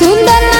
सुंदर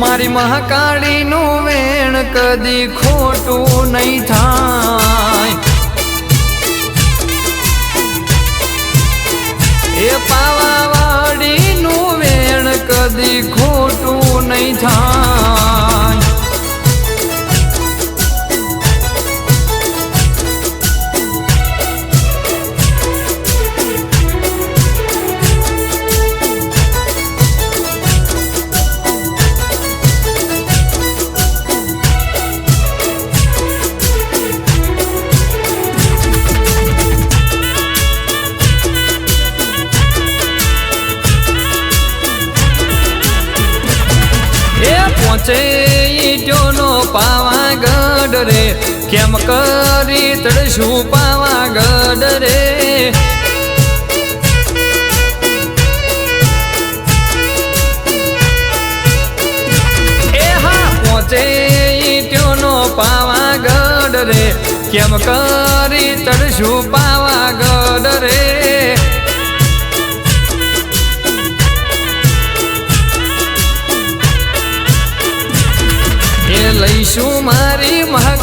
મારી મહાકાળીનું વેણ કદી ખોટું નહીં થાય. એ પાવાવાડીનું વેણ કદી ખોટું નહીં થાય. એ પહોંચે ઈટોનો પાવાગઢ રે. કેમ કરી તડશું પાવા ગઢ રે? એ હા પહોંચે ઈટોનો પાવાગઢ રે. કેમ કરી તળશું પાવાગઢ રે?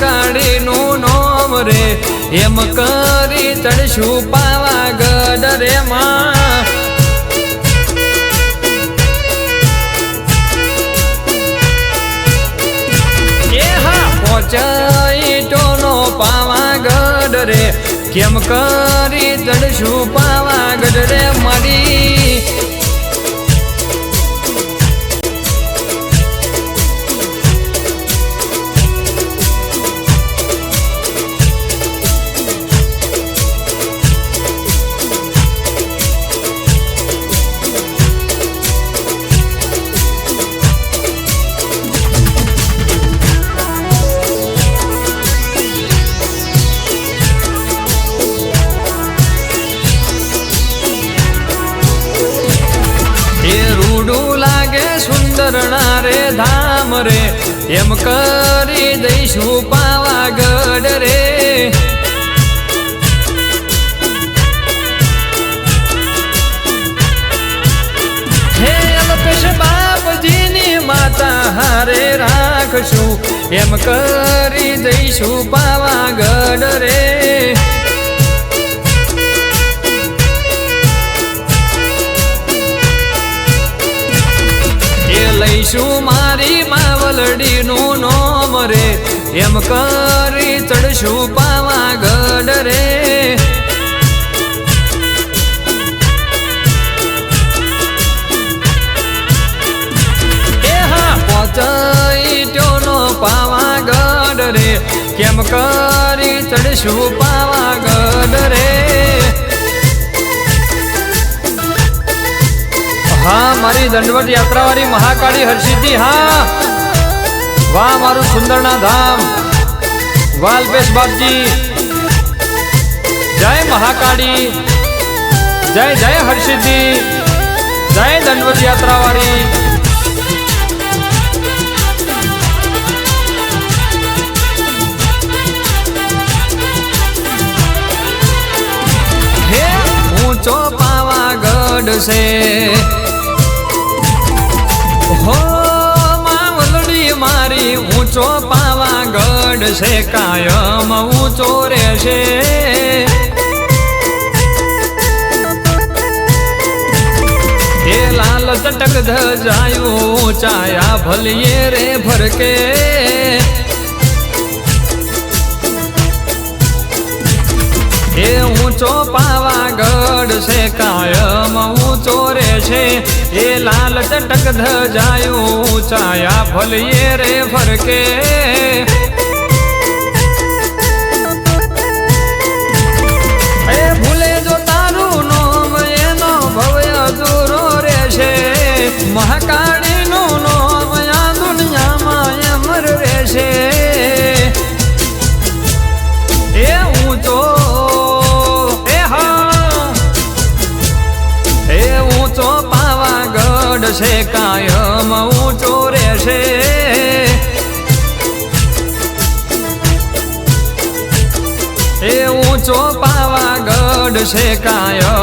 મહાકાળીનું નોમ રે. એમ કરી ચડશું પાવાગઢ રે માં. એ હા, પહોંચાઈ ટોનો પાવાગઢ રે કેમ કરી ચડશું પાવાગઢ રે મારી? રે. એમ કરી દઈશું પાવાગઢ રે. હે અલ્પેશ માતા, હારે રાખશું. એમ કરી દઈશું પાવાગઢ રે. એ લઈશું માવલડીનું નોમ રે. એમ કરી ચડશું પાવાગઢ રે. પાવાગઢ રે. કેમ કરી ચડશું પાવાગઢ રે. હા, મારી દંડવત યાત્રાવાળી મહાકાળી હર્ષિદ્ધિ હા. વાહ, મારું સુંદરના ધામ. વાલપેશ બાપજી. જય મહાકાળી. જય જય હર્ષિદ્ધિ જય દંડવત યાત્રાવાળી. હે, ઊંચો પાવાગઢ છે. હો ઊંચો પાવાગઢ છે, કાયમ ઊંચો રહેશે. એ લાલ ચટક ધજાયું ઊંચાયા ભલીએ રે ભરકે. એ ઊંચો પાવાગઢ છે કાયમ ઊંચો રે છે. એ લાલ ચટક ધજાયું, ઊંચાયા ભલીએ રે ફરકે. છે કાયમ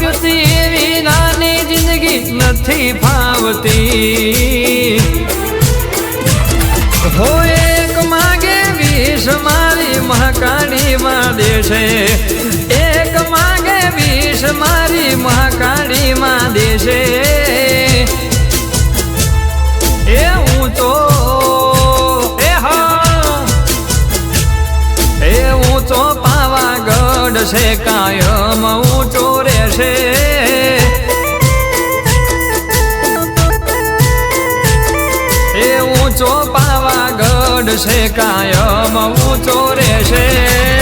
તારી એવી નાની જિંદગી નથી ફાવતી હો, એક માગે વીસ મારી મહાકાળી માં દેશે એક માગે વીસ મારી મહાકાળી માં દેશે એ તો એ હા તો પાવાગઢ છે, કાયમ ઊંચો રહેશે એ ઊંચો પાવાગઢ છે કાયમ ઊંચો રહેશે.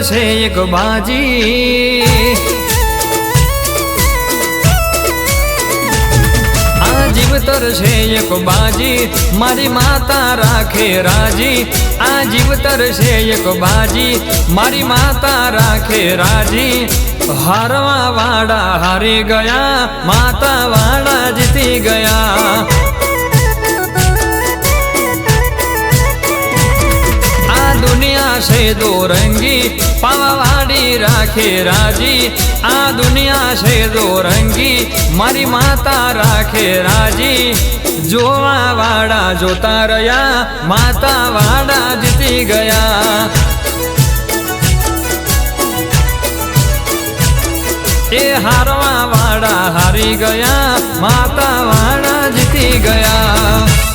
છે એક બાજી. આ જીવતર છે એક બાજી, મારી માતા રાખે રાજી. આ જીવતર છે એક બાજી, મારી માતા રાખે રાજી. હારવા વાળા હારી ગયા માતા વાળા જીતી ગયા. છે દોરંગી પાવાવાડી રાખે રાજી આ દુનિયા છે દોરંગી મારી માતા રાખે રાજી જોવા વાળા જોતા રહ્યા માતા વાળા જીતી ગયા એ હારવા વાળા હારી ગયા માતા વાળા જીતી ગયા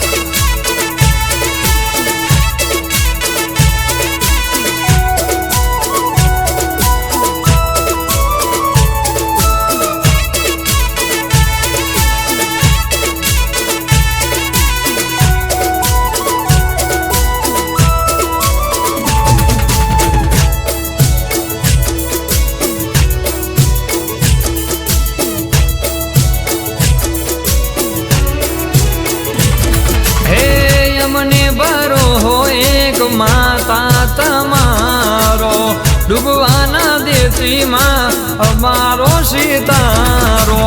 માતા તમારો ડૂબવાના દેશીમાં અમારો સીતારો.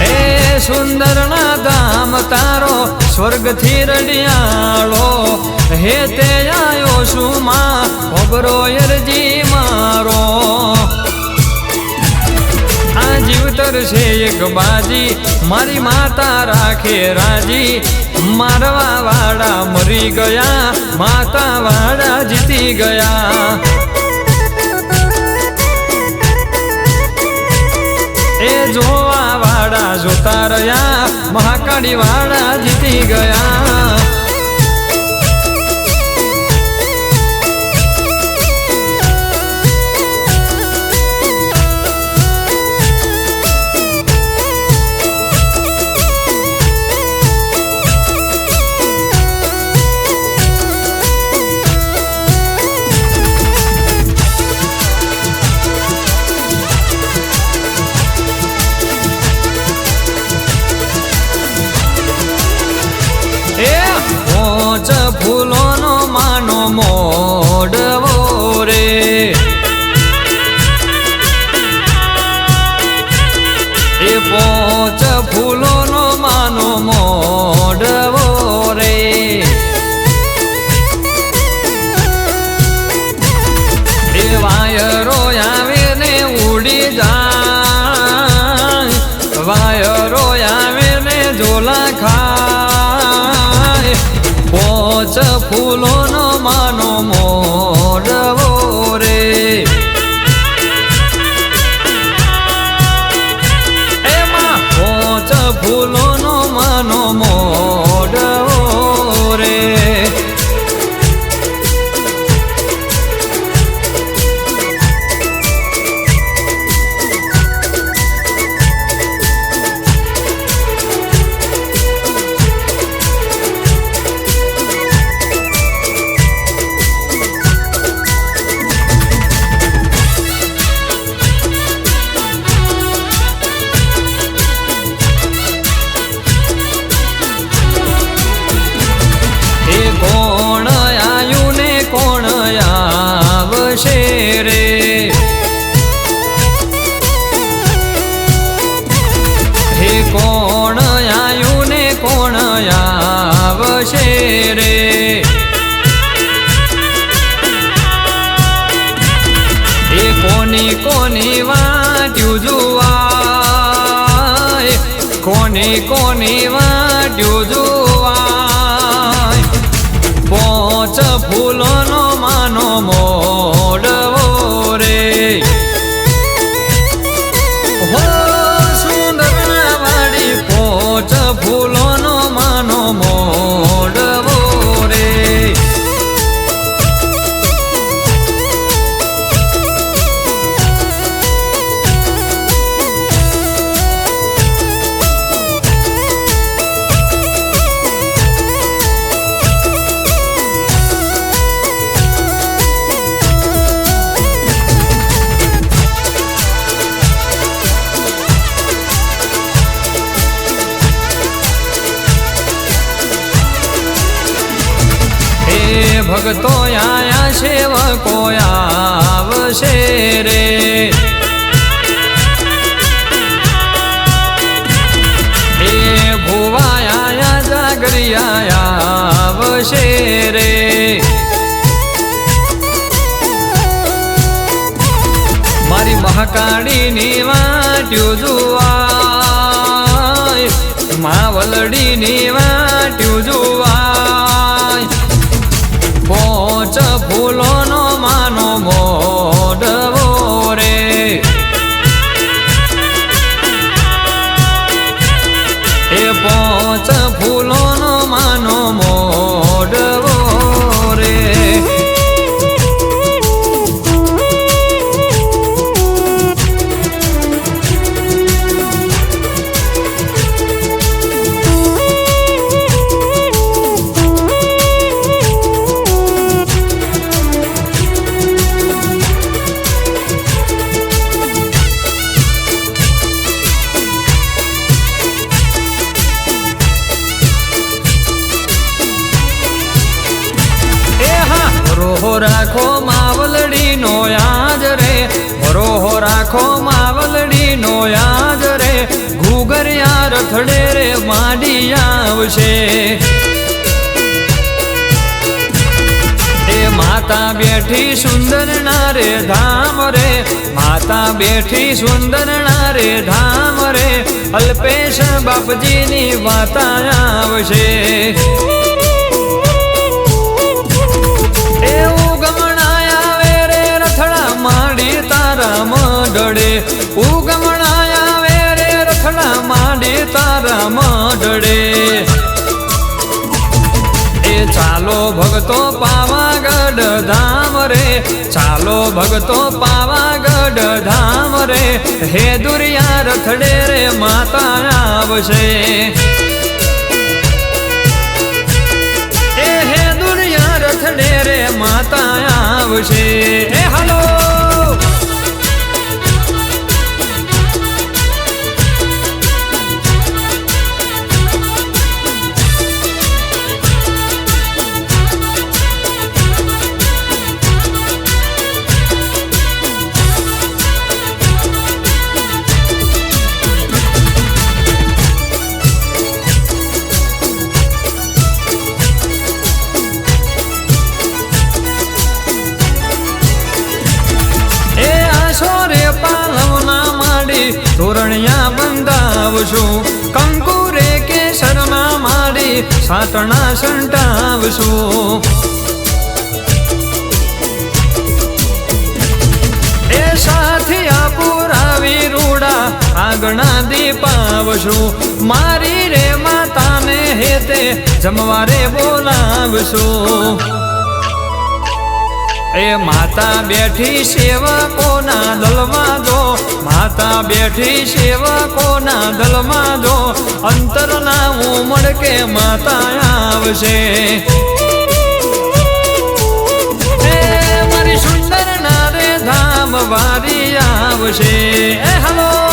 હે સુંદરના ધામ તારો સ્વર્ગથી રડિયાળો. હે તે આયો શું માં ઓબરો અરજી મારો. છે એક બાજી મારી માતા રાખે રાજી મારવા વાળા મરી ગયા માતા વાળા જીતી ગયા એ જોવા વાળા જોતા રહ્યા મહાકાળી વાળા જીતી ગયા 不落。ભક્તો આયા સેવકો આવશે રે. હે ભુવાયા જાગરિયા આવશે રે. મારી મહાકાળીની વાટ્યું જુવા, માવલડીની વાટ્યું રે માંડી આવશે. માતા બેઠી સુંદર નારે ધામ રે, માતા બેઠી સુંદર નારે ધામ રે, અલ્પેશ બાપજીની માતા આવશે. એવું ગમણાયા વે રે રથડા ભગતો પાવાગઢ ધામ રે, ચાલો ભગતો પાવાગઢ ધામ રે, હે દુરિયા રથડે રે માતા આવશે. એ હે દુરિયા રથડે રે માતા આવશે. એ સંટાવશો સંટાવશું. એ સાથિયા પુરાવી રૂડા આગણા દીપાવશો. મારી રે માતાને હેતે જમવારે બોલાવશું. એ માતા બેઠી સેવકોના દલમાં જો માતા બેઠી સેવકોના દલમાં દો. અંતરના ઉમળ કે માતા આવશે. મારી સુંદર ના રે ધામ વારી આવશે. હલો.